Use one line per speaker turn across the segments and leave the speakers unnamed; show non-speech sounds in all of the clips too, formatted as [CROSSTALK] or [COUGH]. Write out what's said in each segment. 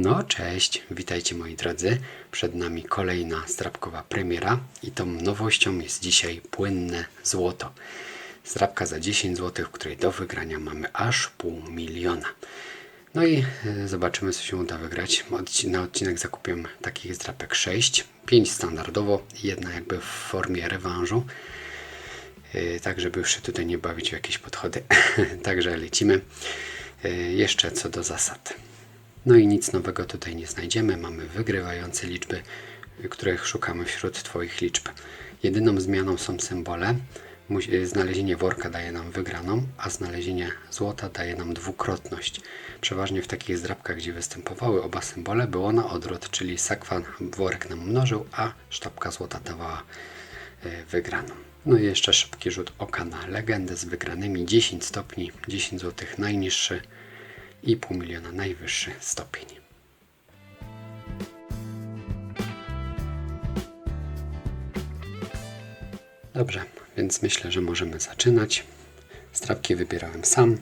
No cześć, witajcie moi drodzy. Przed nami kolejna zdrabkowa premiera i tą nowością jest dzisiaj płynne złoto. Zdrabka za 10 zł, w której do wygrania mamy aż pół miliona. No i e, zobaczymy, co się uda wygrać. Na odcinek zakupiłem takich zdrapek 6, 5 standardowo, jedna jakby w formie rewanżu. Yy, tak żeby już się tutaj nie bawić w jakieś podchody. [LAUGHS] Także lecimy. Yy, Jeszcze co do zasad. No i nic nowego tutaj nie znajdziemy. Mamy wygrywające liczby, których szukamy wśród Twoich liczb. Jedyną zmianą są symbole. Znalezienie worka daje nam wygraną, a znalezienie złota daje nam dwukrotność. Przeważnie w takich zdrabkach, gdzie występowały oba symbole, było na odwrót, czyli sakwa worek nam mnożył, a sztabka złota dawała y, wygraną. No i jeszcze szybki rzut oka na legendę z wygranymi 10 stopni, 10 zł najniższy i pół miliona najwyższy stopień. Dobrze, więc myślę, że możemy zaczynać. Strapki wybierałem sam,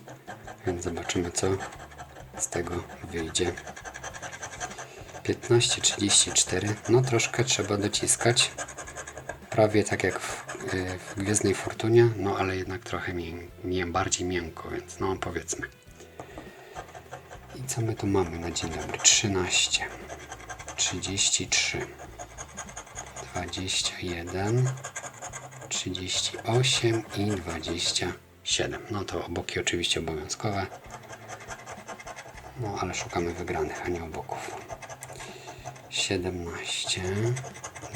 więc zobaczymy co z tego wyjdzie. 15.34, no troszkę trzeba dociskać. Prawie tak jak w, y, w Gwiezdnej Fortunie, no ale jednak trochę mię, mię, bardziej miękko, więc no powiedzmy. I co my tu mamy na dzień dobry? 13, 33, 21, 38 i 27. No to oboki oczywiście obowiązkowe. No ale szukamy wygranych, a nie oboków. 17.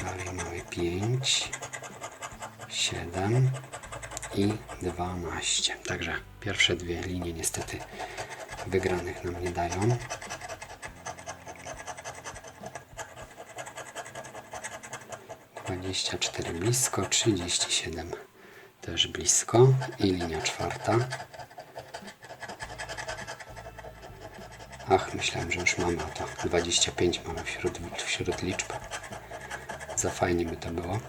Dalej mamy 5, 7 i 12. Także pierwsze dwie linie niestety wygranych nam nie dają. Dwadzieścia cztery blisko, trzydzieści siedem też blisko i linia czwarta. Ach, myślałem, że już mamy a to 25 mamy wśród, wśród liczb. Za fajnie by to było.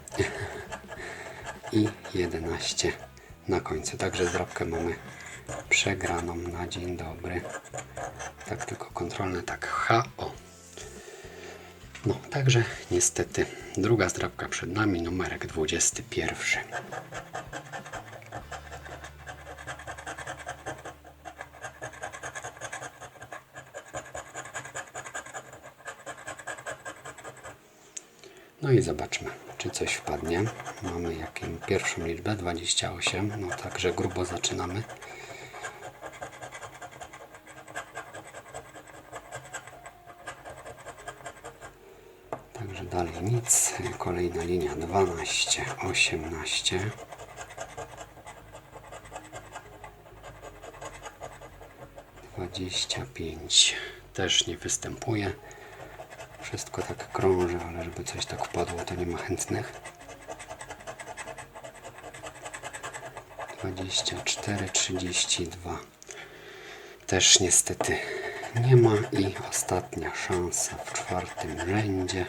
[LAUGHS] I 11 na końcu. Także drobkę mamy przegraną na dzień dobry. Tak tylko kontrolne, tak HO. No, także niestety druga zdrabka przed nami, numerek 21. No i zobaczmy, czy coś wpadnie. Mamy jaką pierwszą liczbę 28, no także grubo zaczynamy. Także dalej nic. Kolejna linia 12, 18. Dwadzieścia pięć też nie występuje. Wszystko tak krąży, ale żeby coś tak wpadło, to nie ma chętnych. 24, 32. Też niestety nie ma i ostatnia szansa w czwartym rzędzie.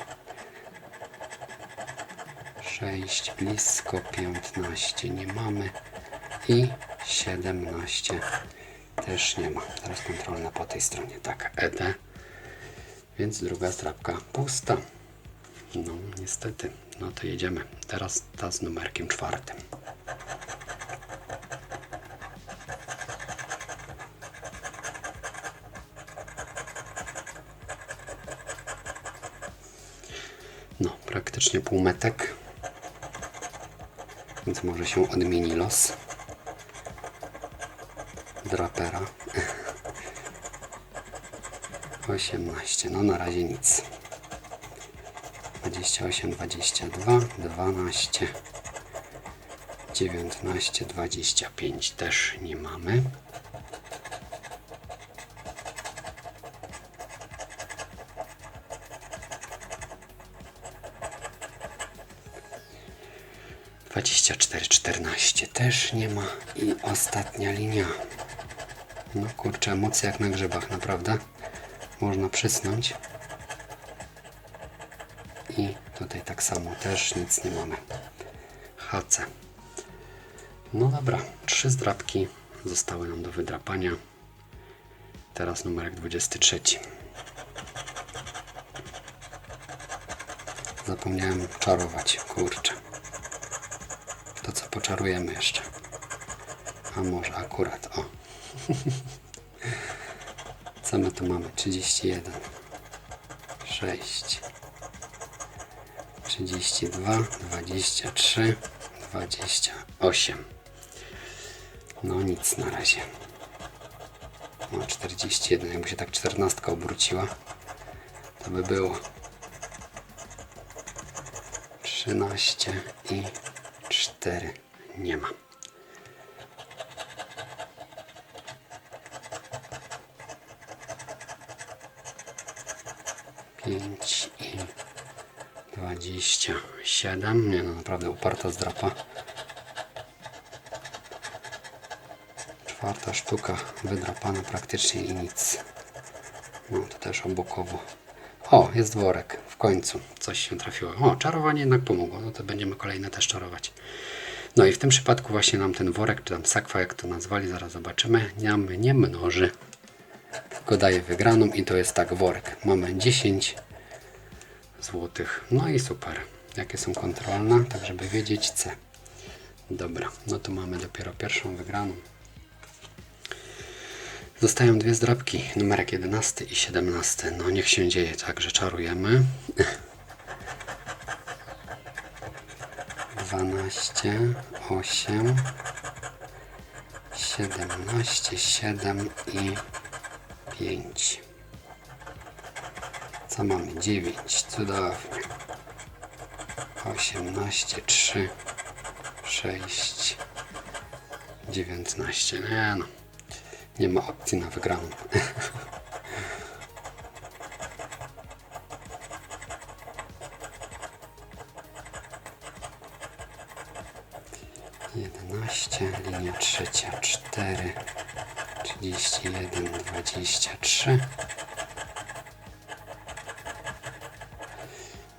6 blisko, 15 nie mamy i 17 też nie ma. Teraz kontrolna po tej stronie. Tak, ED. Więc druga strapka pusta. No niestety. No to jedziemy. Teraz ta z numerkiem czwartym. No, praktycznie półmetek. Więc może się odmieni los drapera. [LAUGHS] 18. No na razie nic. 28, 22, 12, 19, 25 też nie mamy. Dwadzieścia cztery, czternaście też nie ma i ostatnia linia. No kurczę, emocje jak na grzybach, naprawdę. Można przysnąć. I tutaj tak samo też nic nie mamy. HC. No dobra, trzy zdrabki zostały nam do wydrapania. Teraz numerek 23. Zapomniałem czarować, kurczę. To co poczarujemy jeszcze? A może akurat, o. [LAUGHS] Co my tu mamy? 31, 6, 32, 23, 28. No nic na razie. No 41, jakby się tak 14 obróciła, to by było 13 i 4. Nie ma. Pięć i dwadzieścia siedem. Nie no, naprawdę uparta zdrapa. Czwarta sztuka wydrapana praktycznie i nic. No to też obokowo. O, jest worek. W końcu coś się trafiło. O, czarowanie jednak pomogło. No to będziemy kolejne też czarować. No i w tym przypadku właśnie nam ten worek, czy tam sakwa, jak to nazwali, zaraz zobaczymy, nam nie mnoży. Tylko daje wygraną i to jest tak worek. Mamy 10 złotych. No i super. Jakie są kontrolne, tak żeby wiedzieć C. Dobra, no to mamy dopiero pierwszą wygraną. Zostają dwie zdrabki, numerek 11 i 17. No niech się dzieje, także czarujemy. 12, 8, 17, 7 i 5. Co mamy? 9. Cudownie. 18, 3, 6, 19. Nie no. Nie ma opcji na wygraną. [LAUGHS] Jedenaście, linia trzecia, cztery, trzydzieści jeden, dwadzieścia trzy,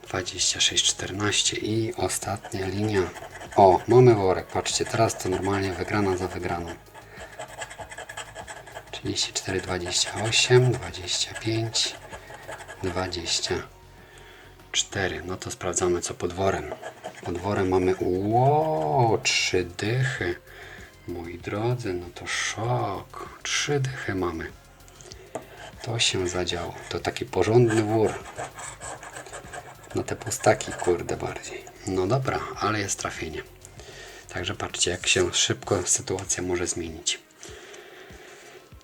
dwadzieścia sześć, czternaście i ostatnia linia. O, mamy worek, patrzcie, teraz to normalnie wygrana za wygraną. 34, 28, 25, 24. No to sprawdzamy co pod worem. Pod worem mamy ło, trzy dychy. Moi drodzy, no to szok. Trzy dychy mamy. To się zadziało. To taki porządny wór. Na te pustaki, kurde, bardziej. No dobra, ale jest trafienie. Także patrzcie, jak się szybko sytuacja może zmienić.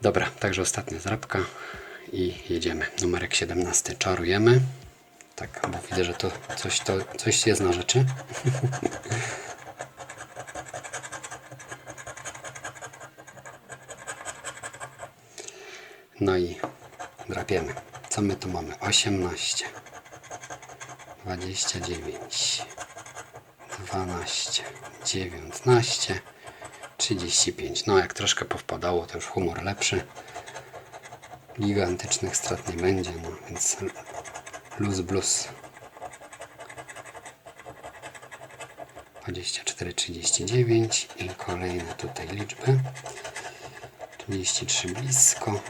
Dobra, także ostatnia zrabka i jedziemy. Numerek 17 czarujemy. Tak, bo widzę, że to coś, to coś jest na rzeczy. [LAUGHS] No i drapiemy. Co my tu mamy? 18, 29, 12, 19, 35. No jak troszkę powpadało, to już humor lepszy. Gigantycznych strat nie będzie, no więc luz blues. 24, 39 i kolejne tutaj liczby. 33 blisko.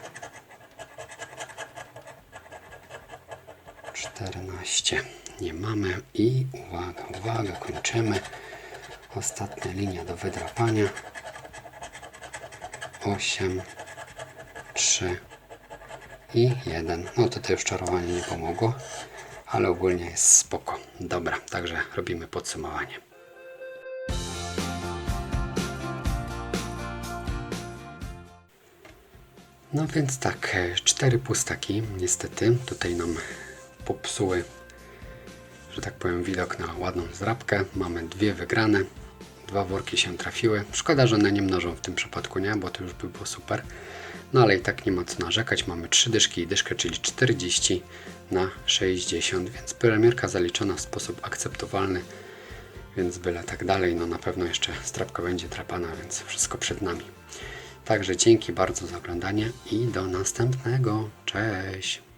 14 nie mamy i uwaga, uwaga, kończymy. Ostatnia linia do wydrapania. 8, 3 i 1. No tutaj już czarowanie nie pomogło, ale ogólnie jest spoko. Dobra, także robimy podsumowanie. No więc tak, cztery pustaki niestety tutaj nam popsuły, że tak powiem, widok na ładną zdrabkę. Mamy dwie wygrane, dwa worki się trafiły. Szkoda, że one nie mnożą w tym przypadku, nie? Bo to już by było super. No ale i tak nie ma co narzekać. Mamy trzy dyszki i dyszkę, czyli 40 na 60, więc premierka zaliczona w sposób akceptowalny. Więc byle tak dalej, no na pewno jeszcze strapka będzie trapana, więc wszystko przed nami. Także dzięki bardzo za oglądanie i do następnego. Cześć!